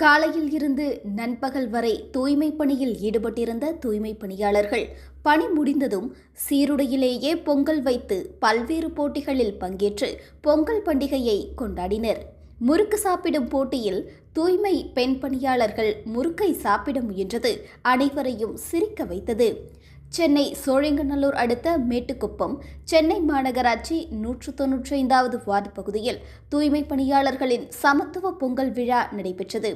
காலையில் இருந்து நண்பகல் வரை தூய்மை பணியில் ஈடுபட்டிருந்த தூய்மை பணியாளர்கள் பணி முடிந்ததும் சீருடையிலேயே பொங்கல் வைத்து பல்வேறு போட்டிகளில் பங்கேற்று பொங்கல் பண்டிகையை கொண்டாடினர். முறுக்கு சாப்பிடும் போட்டியில் தூய்மை பெண் பணியாளர்கள் முறுக்கை சாப்பிட முயன்றது அனைவரையும் சிரிக்க வைத்தது. சென்னை சோழிங்கநல்லூர் அடுத்த மேட்டுக்குப்பம் சென்னை மாநகராட்சி நூற்று தொன்னூற்றி ஐந்தாவது வார்டு பகுதியில் தூய்மை பணியாளர்களின் சமத்துவ பொங்கல் விழா நடைபெற்றது.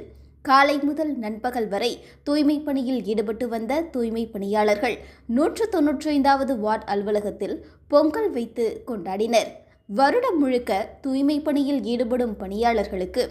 காலை முதல் நண்பகல் வரை தூய்மை பணியில் ஈடுபட்டு வந்த தூய்மை பணியாளர்கள் நூற்று தொன்னூற்றி ஐந்தாவது வார்டு அலுவலகத்தில் பொங்கல் வைத்து கொண்டாடினர். வருடம் முழுக்க தூய்மை பணியில் ஈடுபடும் பணியாளர்களுக்கு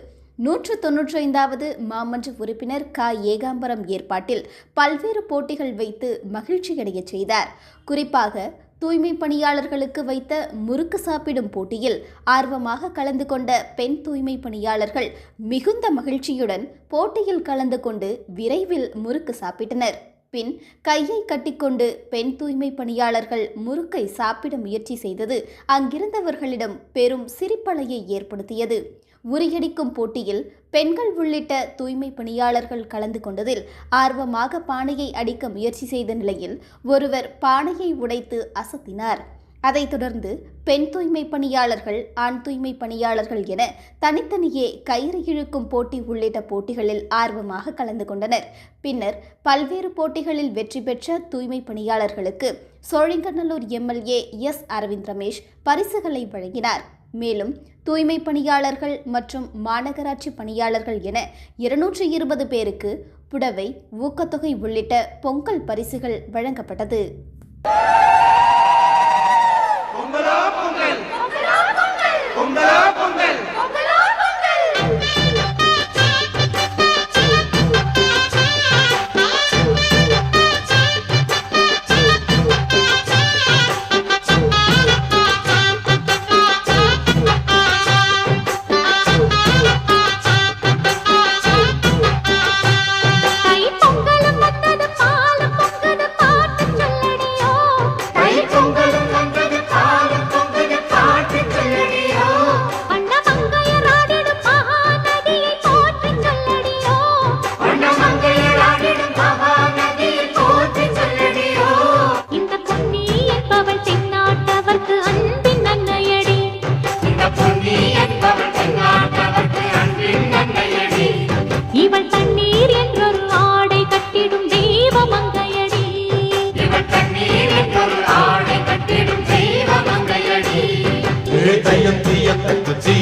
நூற்று தொன்னூற்றி ஐந்தாவது மாமன்ற உறுப்பினர் க. ஏகாம்பரம் ஏற்பாட்டில் பல்வேறு போட்டிகள் வைத்து மகிழ்ச்சியடையச் செய்தார். குறிப்பாக தூய்மை பணியாளர்களுக்கு வைத்த முறுக்கு சாப்பிடும் போட்டியில் ஆர்வமாக கலந்து கொண்ட பெண் தூய்மை பணியாளர்கள் மிகுந்த மகிழ்ச்சியுடன் போட்டியில் கலந்து கொண்டு விரைவில் முறுக்கு சாப்பிட்டனர். பின் கையை கட்டிக்கொண்டு பெண் தூய்மை பணியாளர்கள் முறுக்கை சாப்பிட முயற்சி செய்தது அங்கிருந்தவர்களிடம் பெரும் சிரிப்பலையை ஏற்படுத்தியது. உரியடிக்கும் போட்டியில் பெண்கள் உள்ளிட்ட தூய்மை பணியாளர்கள் கலந்து கொண்டதில் ஆர்வமாக பானையை அடிக்க முயற்சி செய்த நிலையில் ஒருவர் பானையை உடைத்து அசத்தினார். அதைத் தொடர்ந்து பெண் தூய்மை பணியாளர்கள் ஆண் தூய்மை பணியாளர்கள் என தனித்தனியே கயிறு இழுக்கும் போட்டி உள்ளிட்ட போட்டிகளில் ஆர்வமாக கலந்து கொண்டனர். பின்னர் பல்வேறு போட்டிகளில் வெற்றி பெற்ற தூய்மை பணியாளர்களுக்கு சோழிங்கநல்லூர் எம்எல்ஏ எஸ் அரவிந்த் ரமேஷ் பரிசுகளை வழங்கினார். மேலும் தூய்மை பணியாளர்கள் மற்றும் மாநகராட்சி பணியாளர்கள் என இருநூற்றி இருபது பேருக்கு புடவை ஊக்கத்தொகை உள்ளிட்ட பொங்கல் பரிசுகள் வழங்கப்பட்டது.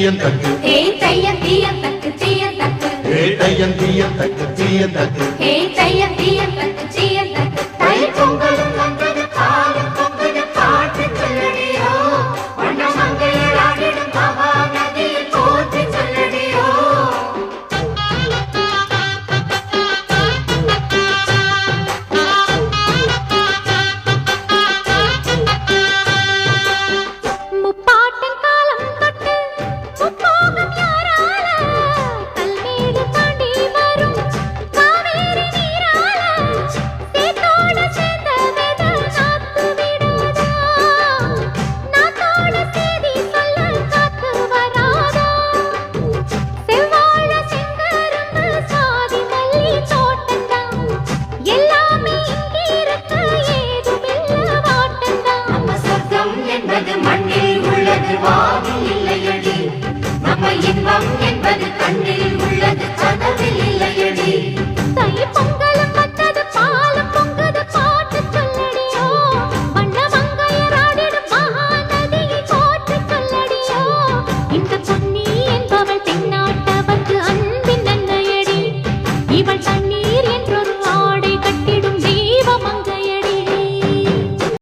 தக்கு தீயம் தக்கு ஏய் தையம் தீயம் தக்கு தீயம் தக்கு ஏ தையம் தீயம் தக்கு தீயம் தக்கு ஏய் தையம் தீயம் தக்கு தீயம் தக்கு தை பொங்கலும் இன்பம் என்பது கண்ணில் உள்ளது.